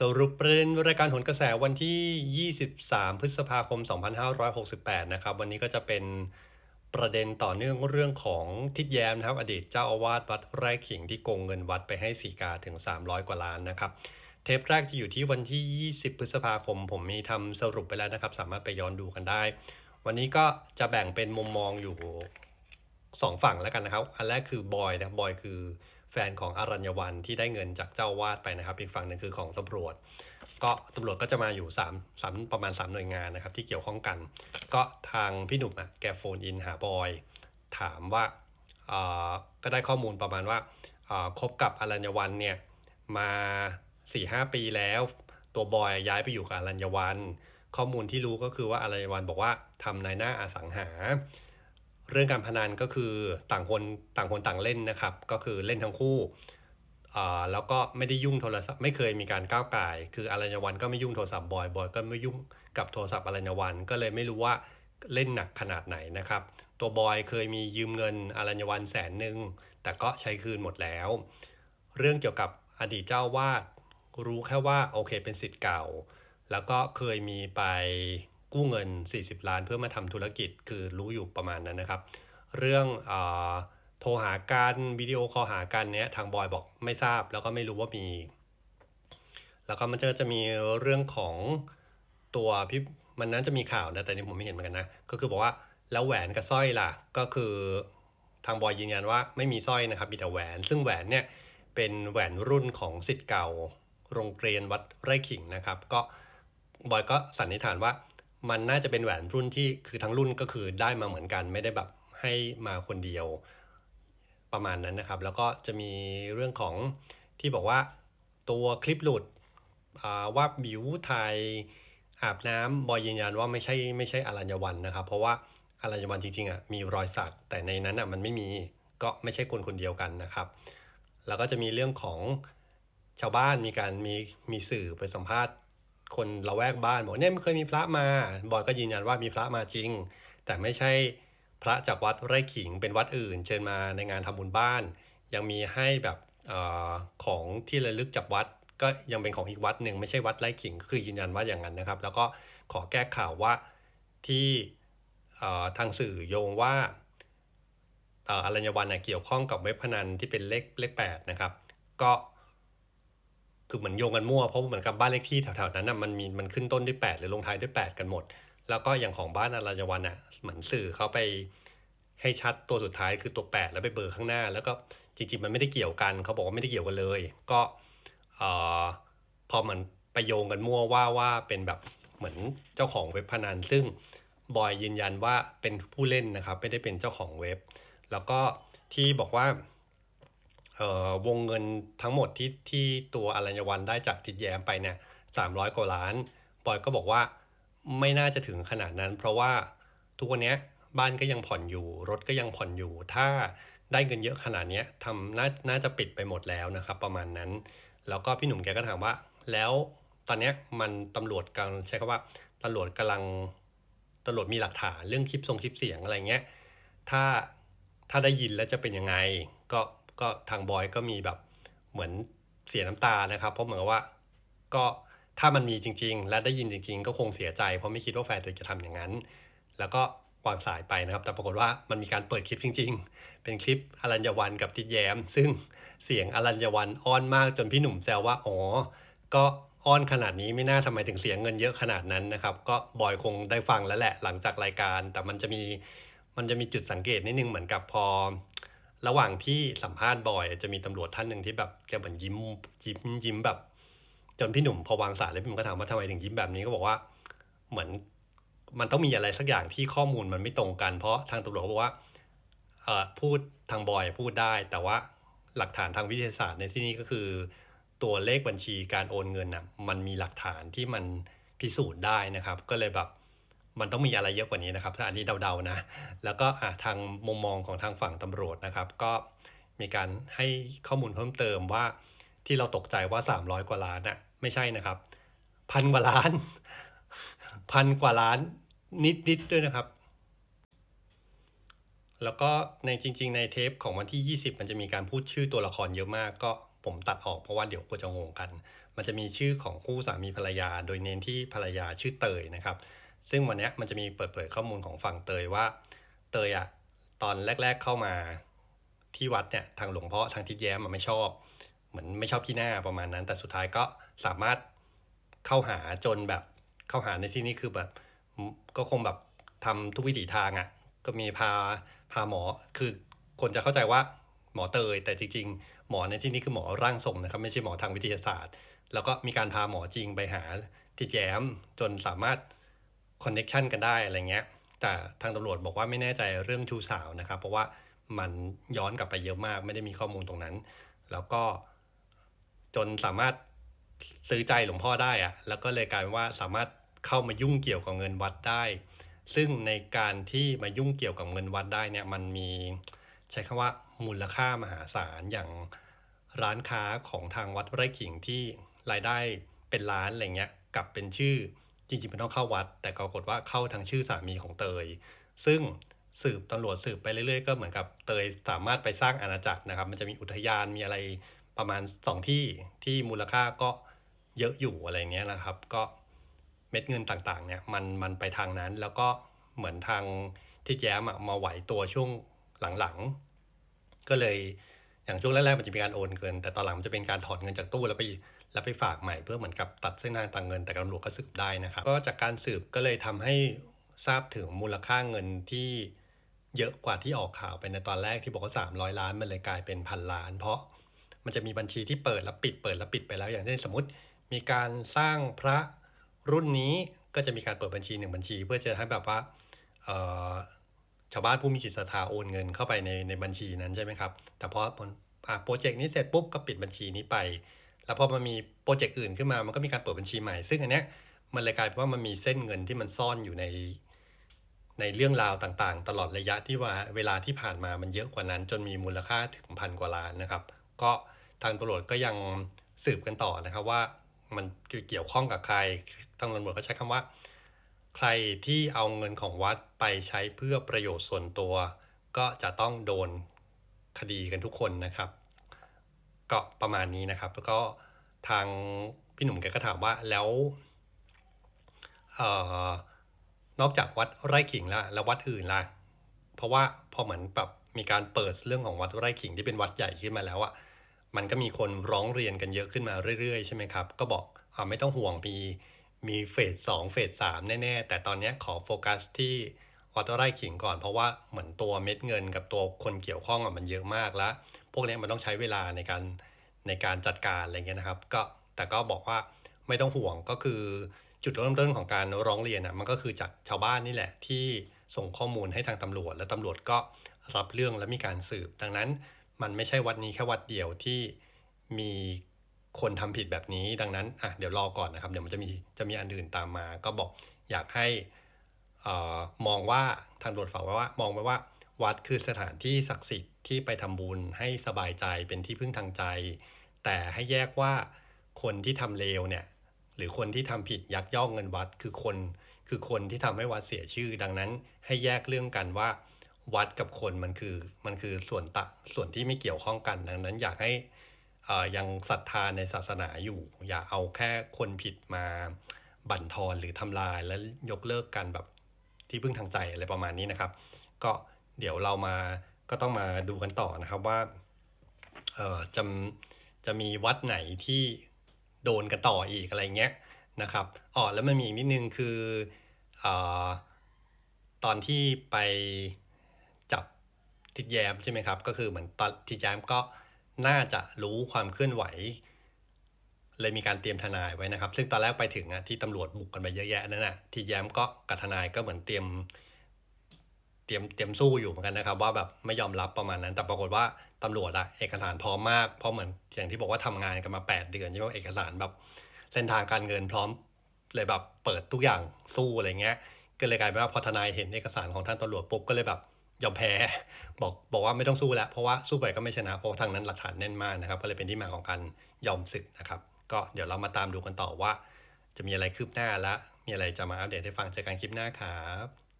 สรุปประเด็นรายการผลกระแสวันที่ 23 พฤษภาคม 2568 นะครับ วันนี้ก็จะเป็นประเด็นต่อเนื่องเรื่องของทิดแย้มนะครับ อดีตเจ้าอาวาสวัดไร่ขิงที่โกงเงินวัดไปให้สีกาถึง 300 กว่าล้านนะครับ เทปแรกจะอยู่ที่วันที่ 20 พฤษภาคม ผมมีทำสรุปไปแล้วนะครับ สามารถไปย้อนดูกันได้ วันนี้ก็จะแบ่งเป็นมุมมองอยู่สองฝั่งแล้วกันนะครับ อันแรกคือบอยนะบบอยคือ แฟนของอารัญญวันที่ได้เงินจากเจ้าวาดไปนะครับ อีกฝั่งหนึ่งคือของตำรวจ ก็ตำรวจก็จะมาอยู่3 3ประมาณ 3 หน่วยงานนะครับ ที่เกี่ยวข้องกัน ก็ทางพี่หนุ่มอะแกโฟนอินหาบอย ถามว่าเออก็ได้ข้อมูลประมาณว่าเออคบกับอารัญญวันเนี่ยมา4ี่หปีแล้ว ตัวบอยย้ายไปอยู่กับอารัญญวันข้อมูลที่รู้ก็คือว่าอารัญญวันบอกว่าทำนายหน้าอสังหา เรื่องการพนันก็คือต่างคนต่างคนต่างเล่นนะครับ ก็คือเล่นทั้งคู่แล้วก็ไม่ได้ยุ่งโทรศัพท์ไม่เคยมีการก้าวไก่คืออรัญวันก็ไม่ยุ่งโทรศัพท์บอยบอยก็ไม่ยุ่งกับโทรศัพท์อรัญวันก็เลยไม่รู้ว่าเล่นหนักขนาดไหนนะครับ ตัวบอยเคยมียืมเงินอรัญวันแสนหนึ่งแต่ก็ใช้คืนหมดแล้ว เรื่องเกี่ยวกับอดีตเจ้าวาดรู้แค่ว่าโอเคเป็นสิทธิ์เก่า แล้วก็เคยมีไป กู้เงิน 40 ล้านเพื่อมาทำธุรกิจคือรู้อยู่ประมาณนั้นนะครับ เรื่องออโทรหากันวิดีโอคอลหากันเนี้ยทางบอยบอกไม่ทราบแล้วก็ไม่รู้ว่ามี แล้วก็มันจะจะมีเรื่องของตัวพี่มันนั้นจะมีข่าวนะแต่นี่ผมไม่เห็นเหมือนกันนะ ก็คือบอกว่าแล้วแหวนกับสร้อยล่ะ ก็คือทางบอยยืนยันว่าไม่มีสร้อยนะครับมีแต่แหวน ซึ่งแหวนเนี่ยเป็นแหวนรุ่นของสิทธิ์เก่า โรงเรียนวัดไร่ขิงนะครับ ก็บอยก็สันนิษฐานว่า มันน่าจะเป็นแหวนรุ่นที่คือทั้งรุ่นก็คือได้มาเหมือนกัน ไม่ได้แบบให้มาคนเดียวประมาณนั้นนะครับ แล้วก็จะมีเรื่องของที่บอกว่าตัวคลิปหลุดอ่าว่าบิวไทยอาบน้ำบอยยืนยันว่าไม่ใช่ไม่ใช่อรัญญวันนะครับ เพราะว่าอรัญญวันจริงๆอะมีรอยสักแต่ในนั้นอะมันไม่มีก็ไม่ใช่คนคนเดียวกันนะครับ แล้วก็จะมีเรื่องของชาวบ้านมีการมีมีสื่อไปสัมภาษณ์ คนละแวกบ้านบอกเนี่ยมันเคยมีพระมาบอยก็ยืนยันว่ามีพระมาจริง แต่ไม่ใช่พระจากวัดไร่ขิงเป็นวัดอื่น เชิญมาในงานทำบุญบ้าน ยังมีให้แบบอของที่ระลึกจากวัดก็ยังเป็นของอีกวัดหนึ่งไม่ใช่วัดไร่ขิงคือยืนยันว่าอย่างนั้นนะครับ แล้วก็ขอแก้ข่าวว่าที่ทางสื่อโยงว่าอรัญญวันเกี่ยวข้องกับเว็บพนันที่เป็นเลขเลขแปดนะครับ ก็ คือเหมือนโยงกันมั่วเพราะเหมือนกับบ้านเลขที่แถวๆนั้นน่ะมันมีมันขึ้นต้นด้วย8หรือลงท้ายด้วย8กันหมด แล้วก็อย่างของบ้านอรัญวันอะเหมือนสื่อเขาไปให้ชัดตัวสุดท้ายคือตัว 8 แล้วไปเบอร์ข้างหน้า แล้วก็จริงๆมันไม่ได้เกี่ยวกันเขาบอกว่าไม่ได้เกี่ยวกันเลย ก็เอ่อพอเหมือนไปโยงกันมั่วว่าว่าเป็นแบบเหมือนเจ้าของเว็บพนันซึ่งบอยยืนยันว่าเป็นผู้เล่นนะครับไม่ได้เป็นเจ้าของเว็บ แล้วก็ที่บอกว่า วงเงินทั้งหมดที่ที่ตัวอรัญญวันได้จากทิดแย้มไปเนี่ยสามร้อยกว่าล้าน บอยก็บอกว่าไม่น่าจะถึงขนาดนั้น เพราะว่าทุกวันนี้บ้านก็ยังผ่อนอยู่ รถก็ยังผ่อนอยู่ ถ้าได้เงินเยอะขนาดนี้ทำน่าน่าจะปิดไปหมดแล้วนะครับ ประมาณนั้น แล้วก็พี่หนุ่มแกก็ถามว่า แล้วตอนนี้มันตำรวจกำลังใช้คำว่าตำรวจกำลังตำรวจมีหลักฐานเรื่องคลิปทรงคลิปเสียงอะไรเงี้ยถ้าถ้าได้ยินแล้วจะเป็นยังไง ก็ ก็ทางบอยก็มีแบบเหมือนเสียน้ำตานะครับ เพราะเหมือนว่าก็ถ้ามันมีจริง ๆ และได้ยินจริง ๆ ก็คงเสียใจ เพราะไม่คิดว่าแฟนตัวเองจะทำอย่างนั้น แล้วก็วางสายไปนะครับ แต่ปรากฏว่ามันมีการเปิดคลิปจริง ๆ เป็นคลิปอรัญญวันกับทิดแย้ม ซึ่งเสียงอรัญญวันอ้อนมากจนพี่หนุ่มแซวว่าอ๋อก็อ้อนขนาดนี้ไม่น่าทำไมถึงเสียเงินเยอะขนาดนั้นนะครับ ก็บอยคงได้ฟังแล้วแหละหลังจากรายการ แต่มันจะมีมันจะมีจุดสังเกตนิดนึงเหมือนกับพอ ระหว่างที่สัมภาษณ์บอย จะมีตำรวจท่านหนึ่งที่แบบแกเหมือนยิ้มยิ้มยิ้มแบบ จนพี่หนุ่มพอวางสายแล้วพี่หนุ่มก็ถามว่าทำไมถึงยิ้มแบบนี้ก็บอกว่าเหมือนมันต้องมีอะไรสักอย่างที่ข้อมูลมันไม่ตรงกัน เพราะทางตำรวจบอกว่าเอ่อพูดทางบอยพูดได้ แต่ว่าหลักฐานทางวิทยาศาสตร์ในที่นี้ก็คือ ตัวเลขบัญชีการโอนเงินน่ะมันมีหลักฐานที่มันพิสูจน์ได้นะครับ ก็เลยแบบ มันต้องมีอะไรเยอะกว่านี้นะครับถ้าอันนี้เดาๆนะ แล้วก็ทางมุมมองของทางฝั่งตำรวจนะครับ ก็มีการให้ข้อมูลเพิ่มเติมว่าที่เราตกใจว่า 300 กว่าล้านน่ะไม่ใช่นะครับพันกว่าล้านพันกว่าล้านนิดๆด้วยนะครับ แล้วก็ในจริง ๆ ในเทปของวันที่ 20 มันจะมีการพูดชื่อตัวละครเยอะมาก ก็ผมตัดออกเพราะว่าเดี๋ยวกลัวจะงงกัน มันจะมีชื่อของคู่สามีภรรยา โดยเน้นที่ภรรยาชื่อเตยนะครับ ซึ่งวันนี้มันจะมีเปิดเผยข้อมูลของฝั่งเตยว่า เตยอะตอนแรก ๆเข้ามาที่วัดเนี่ยทางหลวงพ่อทางทิศแย้มมันไม่ชอบ เหมือนไม่ชอบขี้หน้าประมาณนั้น แต่สุดท้ายก็สามารถเข้าหาจนแบบเข้าหาในที่นี้คือแบบก็คงแบบทำทุกวิถีทางอะ่ะ ก็มีพาพาหมอคือคนจะเข้าใจว่าหมอเตย แต่จริงๆ หมอในที่นี้คือหมอร่างทรงนะครับ ไม่ใช่หมอทางวิทยาศาสตร์ แล้วก็มีการพาหมอจริงไปหาทิศแย้มจนสามารถ คอนเน็ชันกันได้อะไรเงี้ย แต่ทางตำรวจบอกว่าไม่แน่ใจเรื่องชูสาวนะครับ เพราะว่ามันย้อนกลับไปเยอะมาก ไม่ได้มีข้อมูลตรงนั้น แล้วก็จนสามารถซื้อใจหลวงพ่อได้อะแล้วก็เลยกลายเป็นว่าสามารถเข้ามายุ่งเกี่ยวกับเงินวัดได้ ซึ่งในการที่มายุ่งเกี่ยวกับเงินวัดได้เนี่ยมันมีใช้คำว่ามูลค่ามหาศาลอย่างร้านค้าของทางวัดไร่ขิงที่รายได้เป็นล้านอะไรเงี้ยกลับเป็นชื่อ จริงๆมันต้องเข้าวัด แต่ปรากฏว่าเข้าทางชื่อสามีของเตย ซึ่งสืบตำรวจสืบไปเรื่อยๆ ก็เหมือนกับเตยสามารถไปสร้างอาณาจักรนะครับ มันจะมีอุทยานมีอะไรประมาณ 2 ที่ที่มูลค่าก็เยอะอยู่อะไรเงี้ยนะครับ ก็เม็ดเงินต่างๆเนี่ยมันมันไปทางนั้นแล้วก็เหมือนทางที่แย้มมาไหวตัวช่วงหลังๆ ก็เลย อย่างช่วงแรกๆมันจะมีการโอนเงิน แต่ตอนหลังมันจะเป็นการถอนเงินจากตู้แล้วไปแล้วไปฝากใหม่เพื่อเหมือนกับตัดเส้นทางต่างเงินแต่ตำรวจก็สืบได้นะครับก็จากการสืบก็เลยทำให้ทราบถึงมูลค่าเงินที่เยอะกว่าที่ออกข่าวไปในตอนแรกที่บอกว่า300 ล้านมันเลยกลายเป็นพันล้าน เพราะมันจะมีบัญชีที่เปิดแล้วปิดเปิดแล้วปิดไปแล้วอย่างเช่นสมมติ มีการสร้างพระรุ่นนี้ก็จะมีการเปิดบัญชีหนึ่งบัญชี เพื่อจะให้แบบว่า ชาวบ้านผู้มีจิตศรัทธาโอนเงินเข้าไปในในบัญชีนั้นใช่ไหมครับ แต่พอโปรเจกต์นี้เสร็จปุ๊บก็ปิดบัญชีนี้ไป แล้วพอมันมีโปรเจกต์อื่นขึ้นมา มันก็มีการเปิดบัญชีใหม่ ซึ่งอันเนี้ยมันเลยกลายเป็นว่ามันมีเส้นเงินที่มันซ่อนอยู่ในในเรื่องราวต่างๆ ตลอดระยะที่ว่าเวลาที่ผ่านมามันเยอะกว่านั้น จนมีมูลค่าถึงพันกว่าล้านนะครับ ก็ทางตำรวจก็ยังสืบกันต่อนะครับว่ามันเกี่ยวข้องกับใครทางตำรวจก็ใช้คำว่า ใครที่เอาเงินของวัดไปใช้เพื่อประโยชน์ส่วนตัว ก็จะต้องโดนคดีกันทุกคนนะครับ ก็ประมาณนี้นะครับ แล้วก็ทางพี่หนุ่มแกก็ถามว่าแล้วเอ่อนอกจากวัดไร่ขิงแล้วแล้ววัดอื่นล่ะ เพราะว่าพอเหมือนแบบมีการเปิดเรื่องของวัดไร่ขิงที่เป็นวัดใหญ่ขึ้นมาแล้วอะ่ะมันก็มีคนร้องเรียนกันเยอะขึ้นมาเรื่อยๆ ใช่ไหมครับ ก็บอกอ่าไม่ต้องห่วงมี มีเฟสสองเฟสสามแน่ๆ แต่ตอนนี้ขอโฟกัสที่วัดไร่ขิงก่อนเพราะว่าเหมือนตัวเม็ดเงินกับตัวคนเกี่ยวข้องอะมันเยอะมากแล้ว พวกนี้มันต้องใช้เวลาในการในการจัดการอะไรเงี้ยนะครับ ก็แต่ก็บอกว่าไม่ต้องห่วงก็คือจุดเริ่มต้นของการร้องเรียนอะมันก็คือจากชาวบ้านนี่แหละที่ส่งข้อมูลให้ทางตำรวจ และตำรวจก็รับเรื่องและมีการสืบ ดังนั้นมันไม่ใช่วัดนี้แค่วัดเดียวที่มี คนทำผิดแบบนี้ดังนั้นอะเดี๋ยวรอก่อนนะครับ เดี๋ยวมันจะมีจะมีอันอื่นตามมา ก็บอกอยากให้ออมองว่าทางตรวจฝากไว้ว่ามองไว้ว่า วัดคือสถานที่ศักดิ์สิทธิ์ที่ไปทำบุญให้สบายใจเป็นที่พึ่งทางใจ แต่ให้แยกว่าคนที่ทำเลวเนี่ยหรือคนที่ทำผิดยักยอกเงินวัดคือคนคือคนที่ทำให้วัดเสียชื่อ ดังนั้นให้แยกเรื่องกันว่า วัดกับคนมันคือมันคือส่วนตะส่วนที่ไม่เกี่ยวข้องกัน ดังนั้นอยากให้ ยังศรัทธาในศาสนาอยู่ อย่าเอาแค่คนผิดมาบั่นทอนหรือทำลายแล้วยกเลิกกันแบบที่พึ่งทางใจอะไรประมาณนี้นะครับ ก็เดี๋ยวเรามาก็ต้องมาดูกันต่อนะครับว่าเออจะจะมีวัดไหนที่โดนกันต่ออีกอะไรเงี้ยนะครับอ๋อแล้วมันมีอีกนิดนึงคืออตอนที่ไปจับทิดแยมใช่ไหมครับ ก็คือเหมือนตอนทิดแยมก็ น่าจะรู้ความเคลื่อนไหว เลยมีการเตรียมทนายไว้นะครับ ซึ่งตอนแรกไปถึงอะที่ตำรวจบุกกันไปเยอะแยะนั่นแหะทิดแย้มก็กับทนายก็เหมือนเตรียม เตรียมเตรียมสู้อยู่เหมือนกันนะครับ ว่าแบบไม่ยอมรับประมาณนั้น แต่ปรากฏว่าตำรวจอะเอกสารพร้อมมากเพราะเหมือนอย่างที่บอกว่าทำงานกันมา 8 เดือนใช่ไหมเอกสารแบบเส้นทางการเงินพร้อมเลยแบบเปิดทุกอย่างสู้อะไรเงี้ยก็เลยกลายเป็นว่าพอทนายเห็นเอกสารของท่านตำรวจปุ๊บก็เลยแบบ ยอมแพ้ บอกบอกว่าไม่ต้องสู้แล้ว เพราะว่าสู้ไปก็ไม่ชนะเพราะทางนั้นหลักฐานแน่นมากนะครับ ก็เลยเป็นที่มาของการยอมศึกนะครับ ก็เดี๋ยวเรามาตามดูกันต่อว่า จะมีอะไรคืบหน้าและมีอะไรจะมาอัปเดตให้ฟังเจอกันคลิปหน้าครับ